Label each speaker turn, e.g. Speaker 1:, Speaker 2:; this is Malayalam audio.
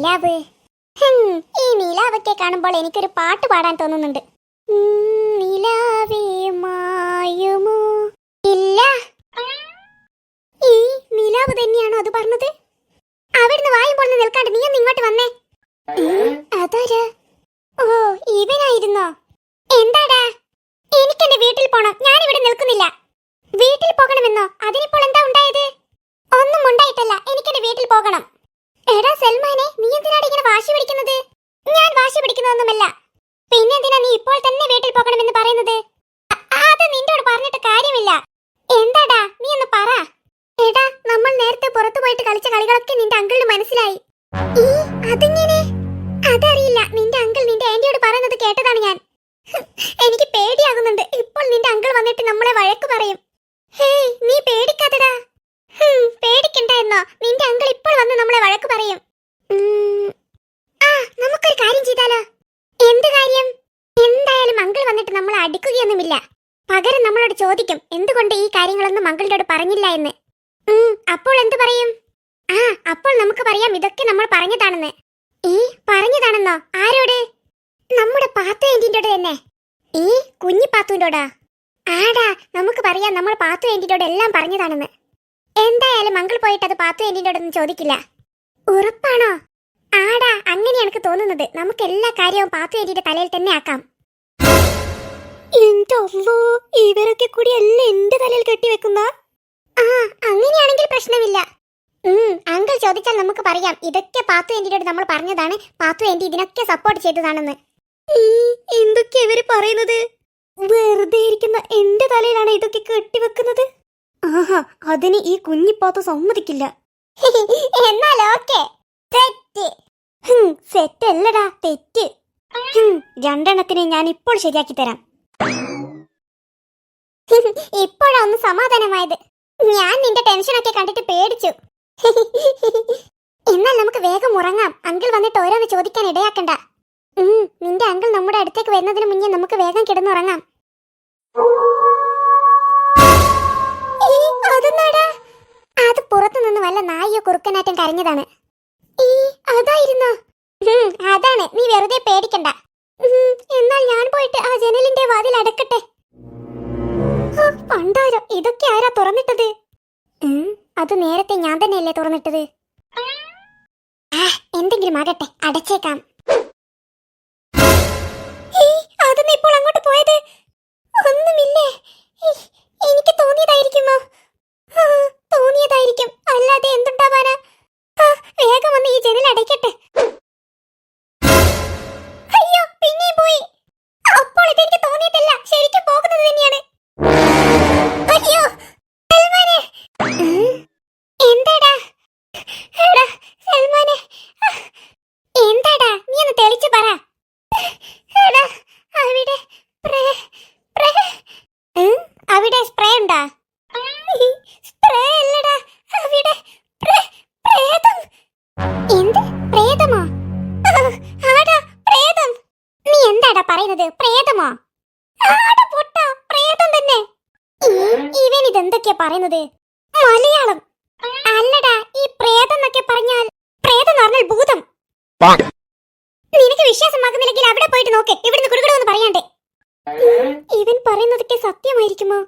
Speaker 1: നിലാവ്. ഈ നിലാവൊക്കെ കാണുമ്പോൾ എനിക്കൊരു പാട്ട് പാടാൻ തോന്നുന്നുണ്ട്. നിലാവേ ഇല്ല. ഈ നിലാവ് തന്നെയാണോ അത് പറഞ്ഞത്? അവിടുന്ന് വായും നിൽക്കാണ്ട് നീ ഒന്ന് ഇങ്ങോട്ട് വന്നേ. അതാരാ? ഓ ഇവനായിരുന്നോ? എന്താടാ? എനിക്കെന്റെ വീട്ടിൽ പോണം. ഞാനിവിടെ നിൽക്കുന്നില്ല. വീട്ടിൽ പോകണമെന്നോ? അതിനിപ്പോൾ എന്താ ഉണ്ടായത്? ഒന്നും ഉണ്ടായിട്ടല്ല. എനിക്കെന്റെ വീട്ടിൽ പോകണം. എടാ സൽമാനെ നീ എന്തിനാണ് ഇങ്ങനെ വാശി പിടിക്കുന്നത്? ഞാൻ വാശി പിടിക്കുന്നതൊന്നുമല്ല. പിന്നെ എന്തിനാ നീ ഇപ്പോൾ തന്നെ വീട്ടിൽ പോകണമെന്ന് പറയുന്നത്? അത് നിന്നോട് പറഞ്ഞിട്ട് കാര്യമില്ല. എന്താടാ നീ ഒന്ന് പറ. എടാ നമ്മൾ നേരത്തെ പുറത്തു പോയിട്ട് കളിച്ച കളികളൊക്കെ നിന്റെ അങ്കിളിന് മനസ്സിലായി. ഈ അതറിയില്ല. നിന്റെ അങ്കിൾ നിന്റെ ആന്റിയോട് പറയുന്നത് കേട്ടതാണ് ഞാൻ ഹും, എനിക്ക് പേടിയാകുന്നുണ്ട് ഇപ്പോൾ നിന്റെ അങ്കിൾ വന്നിട്ട് നമ്മളെ വഴക്ക് പറയും ഹേയ് നീ പേടിക്കാതെടാ ഹും, പേടിക്കണ്ട നിന്റെ അങ്കിൾ ഇപ്പോൾ വന്ന് നമ്മളെ വഴക്ക് പറയും. ആ നമുക്കൊരു കാര്യം ചെയ്താലോ? എന്ത് കാര്യം? എന്തായാലും അങ്കിൾ വന്നിട്ട് നമ്മളെ അടിക്കുകയൊന്നുമില്ല. പകരം നമ്മളോട് ചോദിക്കും എന്തുകൊണ്ട് ഈ കാര്യങ്ങളൊന്നും അങ്കിളിനോട് പറഞ്ഞില്ല എന്ന്. അപ്പോൾ എന്ത് പറയും? ആ അപ്പോൾ നമുക്ക് പറയാം ഇതൊക്കെ നമ്മൾ പറഞ്ഞതാണെന്ന്. ഈ പറഞ്ഞതാണെന്നോ? ആരോട്? നമ്മുടെ പാത്തു ആന്റിന്റെ തന്നെ. ഈ കുഞ്ഞി പാത്തുവിന്റെ ആടാ നമുക്ക് പറയാം നമ്മൾ പാത്തു ആന്റിയോട് എല്ലാം പറഞ്ഞതാണെന്ന്. എന്തായാലും മംഗൾ പോയിട്ട് അത് പാത്തു ആന്റിയോടൊന്നും ചോദിക്കില്ല. ഉറപ്പാണോ? ആടാ അങ്ങനെയാണ് എനിക്ക് തോന്നുന്നത്. നമുക്ക് എല്ലാ കാര്യവും പാത്തു എന്റിന്റെ തലയിൽ തന്നെ ആക്കാം. അല്ലോ ഇവരൊക്കെ കൂടി എല്ലാം എന്റെ തലയിൽ കെട്ടിവെക്കുന്ന ആ അങ്ങനെയാണെങ്കിൽ പ്രശ്നമില്ല. ഉം, അങ്കിൾ ചോദിച്ചാൽ നമുക്ക് പറയാം. ഇതൊക്കെ പാത്തു എന്റിനോട് നമ്മൾ പറഞ്ഞതാണ്. പാത്തു എന്റി ഇതിനൊക്കെ സപ്പോർട്ട് ചെയ്തതാണെന്ന്. എന്തൊക്കെ ഇവർ പറയുന്നത്? വെറുതെ ഇരിക്കുന്ന എന്റെ തലയിലാണ് ഇതൊക്കെ കെട്ടിവെക്കുന്നത് അതിന് ഈ കുഞ്ഞിപ്പാത്ത സമ്മതിക്കില്ല. എന്നാൽ ഓക്കെ. തെറ്റ്. സെറ്റ് അല്ലടാ തെറ്റ്. രണ്ടെണ്ണത്തിനെ ഞാൻ ഇപ്പോൾ ശരിയാക്കി തരാം. ഇപ്പോഴാണ് സമാധാനമായത്. ഞാൻ നിന്റെ ടെൻഷനൊക്കെ കണ്ടിട്ട് പേടിച്ചു. എന്നാൽ നമുക്ക് വേഗം ഉറങ്ങാം. അങ്കിൾ വന്നിട്ട് ഓരോന്ന് ചോദിക്കാൻ ഇടയാക്കണ്ട. നിന്റെ അങ്കിൾ നമ്മുടെ അടുത്തേക്ക് വരുന്നതിന് മുന്നേ നമുക്ക് വേഗം കിടന്നുറങ്ങാം. പുറത്തു നായിയെ കുറുക്കനാറ്റം കരഞ്ഞതാണ്. ഈ അതായിരുന്നോ? അതാണ്. നീ വെറുതെ പേടിക്കണ്ട. എന്നാൽ ഞാൻ പോയിട്ട് ആ ജനലിന്റെ വാതിൽ അടക്കട്ടെ. പണ്ടാരോ ഇതൊക്കെ ആരാ തുറന്നിട്ടത്? അത് നേരത്തെ ഞാൻ തന്നെയല്ലേ തുറന്നിട്ടത്. എന്തെങ്കിലും ആകട്ടെ അടച്ചേക്കാം. പറയുന്നത്? പ്രേതമോ? പൊട്ട പ്രേതം തന്നെ. ഇവൻ ഇതെന്തൊക്കെയാ പറയുന്നത്? മലയാളം. അല്ലടാ ഈ പ്രേതം എന്നൊക്കെ പറഞ്ഞാൽ പ്രേതം എന്ന് പറഞ്ഞാൽ ഭൂതം. നിനക്ക് വിശ്വാസമാകുന്നില്ലെങ്കിൽ അവിടെ പോയിട്ട് നോക്ക്. ഇവിടുന്ന് കുടുകുടുന്ന് പറയാണ്ട്. ഇവൻ പറയുന്നതൊക്കെ സത്യമായിരിക്കുമോ?